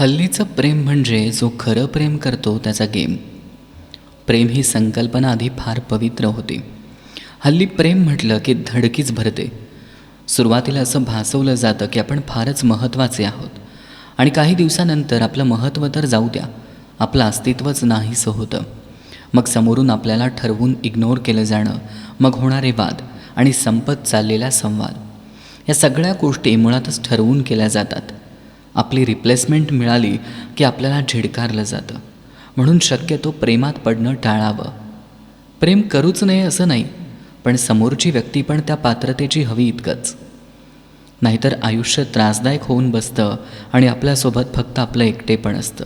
हल्लीचं प्रेम म्हणजे जो खरं प्रेम करतो त्याचा गेम. प्रेम ही संकल्पना आधी फार पवित्र होती. हल्ली प्रेम म्हटलं की धडकीच भरते. सुरुवातीला असं भासवलं जातं की आपण फारच महत्त्वाचे आहोत. आणि काही दिवसानंतर आपलं महत्त्व तर जाऊ द्या. आपलं अस्तित्वच नाहीसं होतं. मग समोरून आपल्याला ठरवून इग्नोर केलं जाणं मग होणारे वाद आणि संपत चाललेला संवाद. या सगळ्या गोष्टी मुळातच ठरवून केल्या जातात. आपली रिप्लेसमेंट मिळाली की आपल्याला झिडकारलं जातं. म्हणून शक्यतो प्रेमात पडणं टाळावं. प्रेम करूच नये असं नाही पण समोरची व्यक्ती पण त्या पात्रतेची हवी इतकंच. नाहीतर आयुष्य त्रासदायक होऊन बसतं आणि आपल्यासोबत फक्त आपलं एकटेपण असतं.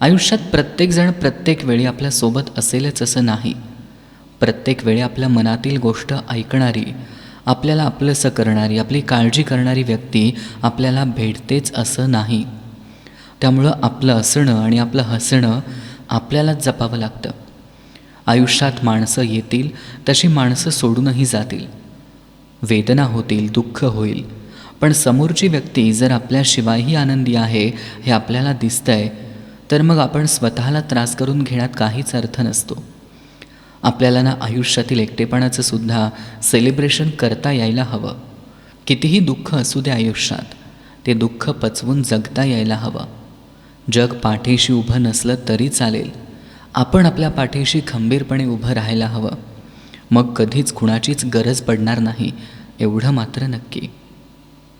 आयुष्यात प्रत्येकजण प्रत्येक वेळी आपल्यासोबत असेलच असं नाही. प्रत्येक वेळी आपल्या मनातील गोष्ट ऐकणारी आपल्याला आपलंसं करणारी आपली काळजी करणारी व्यक्ती आपल्याला भेटतेच असं नाही. त्यामुळं आपलं असणं आणि आपलं हसणं आपल्यालाच जपावं लागतं. आयुष्यात माणसं येतील तशी माणसं सोडूनही जातील. वेदना होतील दुःख होईल. पण समोरची व्यक्ती जर आपल्याशिवायही आनंदी आहे हे आपल्याला दिसतंय तर मग आपण स्वतःला त्रास करून घेण्यात काहीच अर्थ नसतो. आपल्याला ना आयुष्यातील एकटेपणाचं सुद्धा सेलिब्रेशन करता यायला हवं. कितीही दुःख असू दे आयुष्यात ते दुःख पचवून जगता यायला हवं. जग पाठीशी उभं नसलं तरी चालेल. आपण आपल्या पाठीशी खंबीरपणे उभं राहायला हवं. मग कधीच कुणाचीच गरज पडणार नाही एवढं मात्र नक्की.